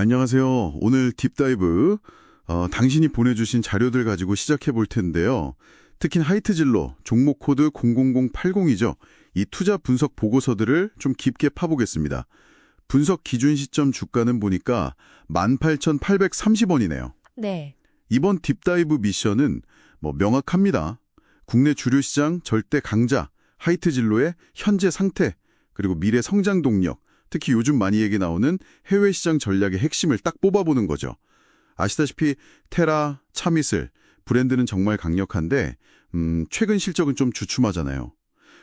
안녕하세요. 오늘 딥다이브 어, 당신이 보내주신 자료들 가지고 시작해 볼 텐데요. 특히 하이트 진로 종목 코드 00080이죠. 이 투자 분석 보고서들을 좀 깊게 파보겠습니다. 분석 기준 시점 주가는 보니까 18,830원이네요. 네. 이번 딥다이브 미션은 뭐 명확합니다. 국내 주류 시장 절대 강자, 하이트 진로의 현재 상태, 그리고 미래 성장 동력, 특히 요즘 많이 얘기 나오는 해외 시장 전략의 핵심을 딱 뽑아보는 거죠. 아시다시피 테라, 차미슬, 브랜드는 정말 강력한데 음, 최근 실적은 좀 주춤하잖아요.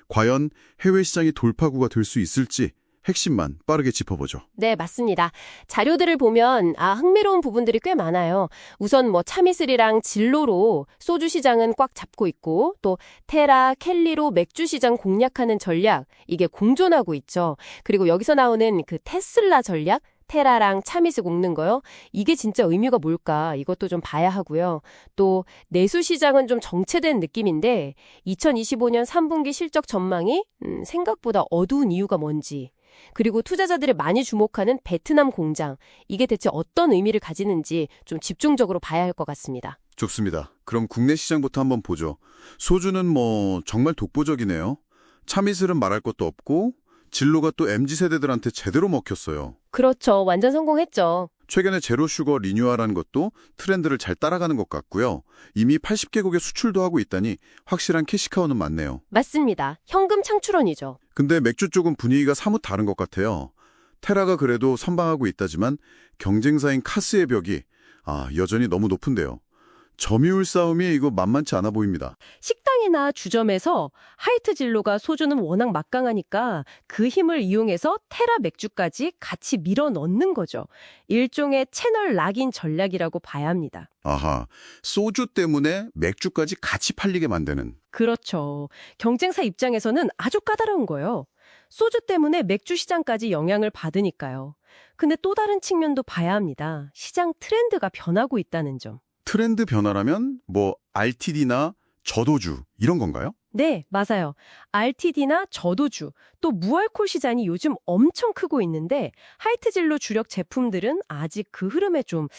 과연 해외 시장이 돌파구가 될 수 있을지 핵심만 빠르게 짚어보죠. 네, 맞습니다. 자료들을 보면 아, 흥미로운 부분들이 꽤 많아요. 우선 뭐 차미슬이랑 진로로 소주 시장은 꽉 잡고 있고 또 테라, 켈리로 맥주 시장 공략하는 전략 이게 공존하고 있죠. 그리고 여기서 나오는 그 테슬라 전략 테라랑 차미스 굽는 거요. 이게 진짜 의미가 뭘까? 이것도 좀 봐야 하고요. 또 내수 시장은 좀 정체된 느낌인데 2025년 3분기 실적 전망이 음, 생각보다 어두운 이유가 뭔지 그리고 투자자들이 많이 주목하는 베트남 공장 이게 대체 어떤 의미를 가지는지 좀 집중적으로 봐야 할 것 같습니다. 좋습니다. 그럼 국내 시장부터 한번 보죠. 소주는 뭐 정말 독보적이네요. 차미슬은 말할 것도 없고 진로가 또 MZ세대들한테 제대로 먹혔어요. 그렇죠. 완전 성공했죠. 최근에 제로슈거 리뉴얼한 것도 트렌드를 잘 따라가는 것 같고요. 이미 80개국에 수출도 하고 있다니 확실한 캐시카우는 맞네요. 맞습니다. 현금 창출원이죠. 근데 맥주 쪽은 분위기가 사뭇 다른 것 같아요. 테라가 그래도 선방하고 있다지만 경쟁사인 카스의 벽이 아 여전히 너무 높은데요. 점유율 싸움이 이거 만만치 않아 보입니다. 식당이나 주점에서 하이트 진로가 소주는 워낙 막강하니까 그 힘을 이용해서 테라 맥주까지 같이 밀어 넣는 거죠. 일종의 채널 락인 전략이라고 봐야 합니다. 아하, 소주 때문에 맥주까지 같이 팔리게 만드는. 그렇죠. 경쟁사 입장에서는 아주 까다로운 거예요. 소주 때문에 맥주 시장까지 영향을 받으니까요. 근데 또 다른 측면도 봐야 합니다. 시장 트렌드가 변하고 있다는 점. 트렌드 변화라면 뭐 RTD나 저도주 이런 건가요? 네, 맞아요. RTD나 저도주, 또 무알콜 시장이 요즘 엄청 크고 있는데 하이트 진로 주력 제품들은 아직 그 흐름에 좀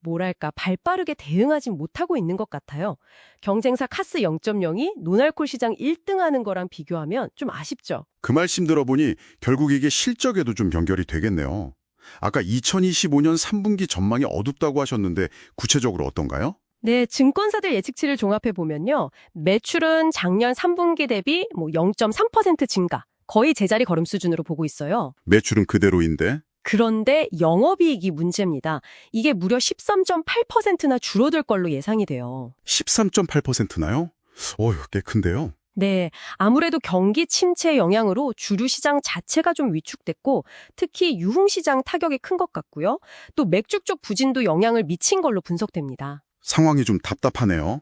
뭐랄까 발빠르게 대응하진 못하고 있는 것 같아요. 경쟁사 카스 0.0이 노알콜 시장 1등하는 거랑 비교하면 좀 아쉽죠. 그 말씀 들어보니 결국 이게 실적에도 좀 연결이 되겠네요. 아까 2025년 3분기 전망이 어둡다고 하셨는데 구체적으로 어떤가요? 네, 증권사들 예측치를 종합해 보면요. 매출은 작년 3분기 대비 뭐 0.3% 증가, 거의 제자리 걸음 수준으로 보고 있어요. 매출은 그대로인데 그런데 영업이익이 문제입니다. 이게 무려 13.8%나 줄어들 걸로 예상이 돼요. 13.8%나요? 어휴, 꽤 큰데요. 네, 아무래도 경기 침체 영향으로 주류 시장 자체가 좀 위축됐고 특히 유흥 시장 타격이 큰 것 같고요. 또 맥주 쪽 부진도 영향을 미친 걸로 분석됩니다. 상황이 좀 답답하네요.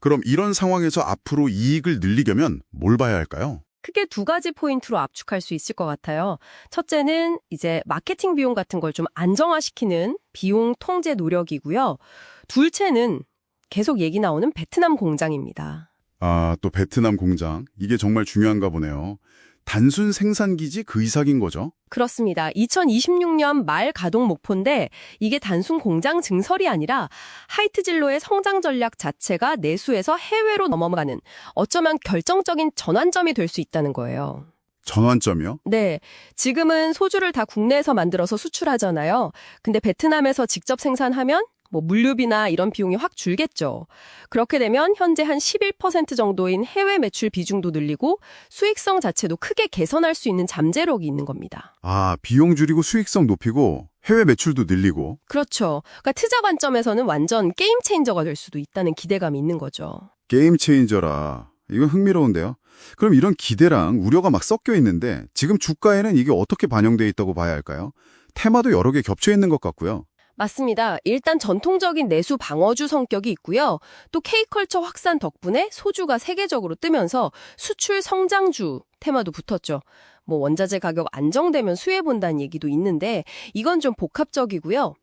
그럼 이런 상황에서 앞으로 이익을 늘리려면 뭘 봐야 할까요? 크게 두 가지 포인트로 압축할 수 있을 것 같아요. 첫째는 이제 마케팅 비용 같은 걸 좀 안정화시키는 비용 통제 노력이고요. 둘째는 계속 얘기 나오는 베트남 공장입니다. 아, 또 베트남 공장. 이게 정말 중요한가 보네요. 단순 생산기지 그 이상인 거죠? 그렇습니다. 2026년 말 가동 목표인데 이게 단순 공장 증설이 아니라 하이트 진로의 성장 전략 자체가 내수에서 해외로 넘어가는 어쩌면 결정적인 전환점이 될 수 있다는 거예요. 전환점이요? 네. 지금은 소주를 다 국내에서 만들어서 수출하잖아요. 근데 베트남에서 직접 생산하면 뭐 물류비나 이런 비용이 확 줄겠죠. 그렇게 되면 현재 한 11% 정도인 해외 매출 비중도 늘리고 수익성 자체도 크게 개선할 수 있는 잠재력이 있는 겁니다. 아, 비용 줄이고 수익성 높이고 해외 매출도 늘리고 그렇죠. 그러니까 투자 관점에서는 완전 게임 체인저가 될 수도 있다는 기대감이 있는 거죠. 게임 체인저라. 이건 흥미로운데요. 그럼 이런 기대랑 우려가 막 섞여 있는데 지금 주가에는 이게 어떻게 반영돼 있다고 봐야 할까요? 테마도 여러 개 겹쳐 있는 것 같고요. 맞습니다. 일단 전통적인 내수 방어주 성격이 있고요. 또 K컬처 확산 덕분에 소주가 세계적으로 뜨면서 수출 성장주 테마도 붙었죠. 뭐 원자재 가격 안정되면 수혜 본다는 얘기도 있는데 이건 좀 복합적이고요.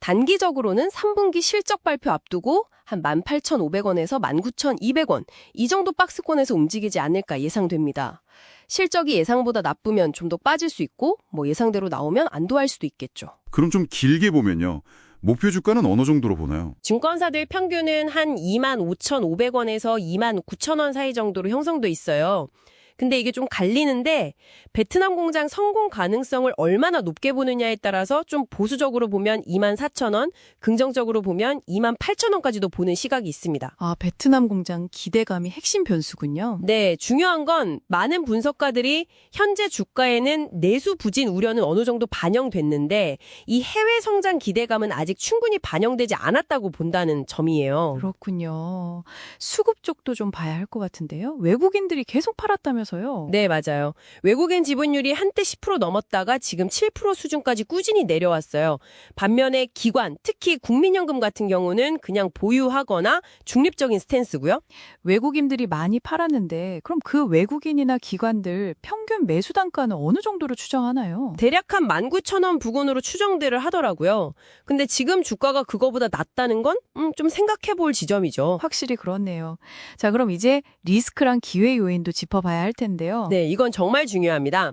단기적으로는 3분기 실적 발표 앞두고 한 18,500원에서 19,200원 이 정도 박스권에서 움직이지 않을까 예상됩니다. 실적이 예상보다 나쁘면 좀 더 빠질 수 있고 뭐 예상대로 나오면 안도할 수도 있겠죠. 그럼 좀 길게 보면요. 목표 주가는 어느 정도로 보나요? 증권사들 평균은 한 25,500원에서 29,000원 사이 정도로 형성돼 있어요. 근데 이게 좀 갈리는데 베트남 공장 성공 가능성을 얼마나 높게 보느냐에 따라서 좀 보수적으로 보면 24,000원, 긍정적으로 보면 28,000원까지도 보는 시각이 있습니다. 아, 베트남 공장 기대감이 핵심 변수군요. 네, 중요한 건 많은 분석가들이 현재 주가에는 내수 부진 우려는 어느 정도 반영됐는데 이 해외 성장 기대감은 아직 충분히 반영되지 않았다고 본다는 점이에요. 그렇군요. 수급 쪽도 좀 봐야 할 것 같은데요. 외국인들이 계속 팔았다면서 요? 네, 맞아요. 외국인 지분율이 한때 10% 넘었다가 지금 7% 수준까지 꾸준히 내려왔어요. 반면에 기관, 특히 국민연금 같은 경우는 그냥 보유하거나 중립적인 스탠스고요. 외국인들이 많이 팔았는데 그럼 그 외국인이나 기관들 평균 매수 단가는 어느 정도로 추정하나요? 대략 한 19,000원 부근으로 추정들을 하더라고요. 근데 지금 주가가 그거보다 낮다는 건 음, 좀 생각해 볼 지점이죠. 확실히 그렇네요. 자, 그럼 이제 리스크랑 기회 요인도 짚어봐야 할 텐데요. 네, 이건 정말 중요합니다.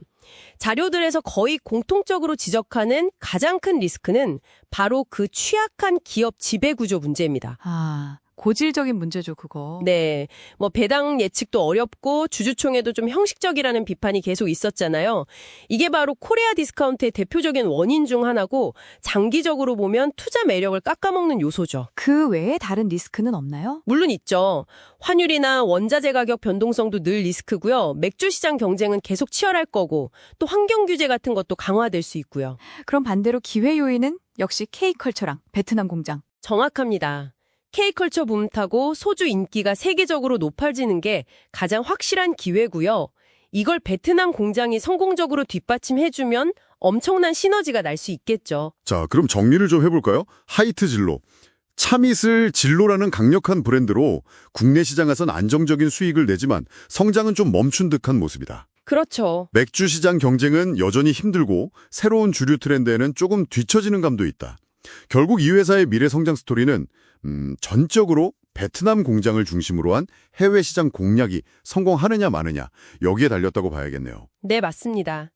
자료들에서 거의 공통적으로 지적하는 가장 큰 리스크는 바로 그 취약한 기업 지배구조 문제입니다. 아, 고질적인 문제죠, 그거. 네, 뭐 배당 예측도 어렵고 주주총회도 좀 형식적이라는 비판이 계속 있었잖아요. 이게 바로 코리아 디스카운트의 대표적인 원인 중 하나고 장기적으로 보면 투자 매력을 깎아먹는 요소죠. 그 외에 다른 리스크는 없나요? 물론 있죠. 환율이나 원자재 가격 변동성도 늘 리스크고요. 맥주 시장 경쟁은 계속 치열할 거고 또 환경 규제 같은 것도 강화될 수 있고요. 그럼 반대로 기회 요인은 역시 K컬처랑 베트남 공장. 정확합니다. K컬처 붐 타고 소주 인기가 세계적으로 높아지는 게 가장 확실한 기회고요. 이걸 베트남 공장이 성공적으로 뒷받침해주면 엄청난 시너지가 날 수 있겠죠. 자, 그럼 정리를 좀 해볼까요? 하이트 진로. 참이슬 진로라는 강력한 브랜드로 국내 시장에선 안정적인 수익을 내지만 성장은 좀 멈춘 듯한 모습이다. 그렇죠. 맥주 시장 경쟁은 여전히 힘들고 새로운 주류 트렌드에는 조금 뒤처지는 감도 있다. 결국 이 회사의 미래 성장 스토리는 음, 전적으로 베트남 공장을 중심으로 한 해외 시장 공략이 성공하느냐 마느냐 여기에 달렸다고 봐야겠네요. 네, 맞습니다.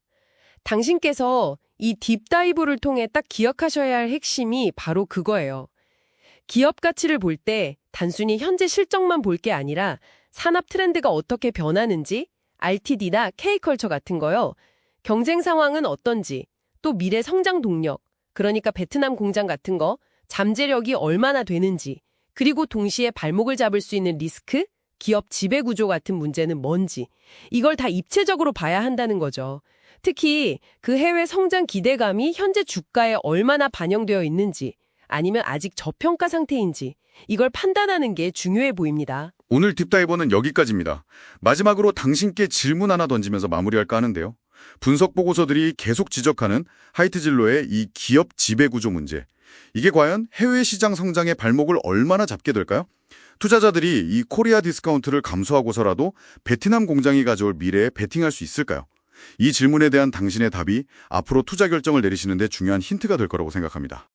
당신께서 이 딥다이브를 통해 딱 기억하셔야 할 핵심이 바로 그거예요. 기업 가치를 볼 때 단순히 현재 실적만 볼 게 아니라 산업 트렌드가 어떻게 변하는지, RTD나 K컬처 같은 거요. 경쟁 상황은 어떤지, 또 미래 성장 동력, 그러니까 베트남 공장 같은 거, 잠재력이 얼마나 되는지, 그리고 동시에 발목을 잡을 수 있는 리스크, 기업 지배 구조 같은 문제는 뭔지, 이걸 다 입체적으로 봐야 한다는 거죠. 특히 그 해외 성장 기대감이 현재 주가에 얼마나 반영되어 있는지, 아니면 아직 저평가 상태인지, 이걸 판단하는 게 중요해 보입니다. 오늘 딥다이버는 여기까지입니다. 마지막으로 당신께 질문 하나 던지면서 마무리할까 하는데요. 분석 보고서들이 계속 지적하는 하이트 진로의 이 기업 지배구조 문제. 이게 과연 해외 시장 성장의 발목을 얼마나 잡게 될까요? 투자자들이 이 코리아 디스카운트를 감수하고서라도 베트남 공장이 가져올 미래에 베팅할 수 있을까요? 이 질문에 대한 당신의 답이 앞으로 투자 결정을 내리시는데 중요한 힌트가 될 거라고 생각합니다.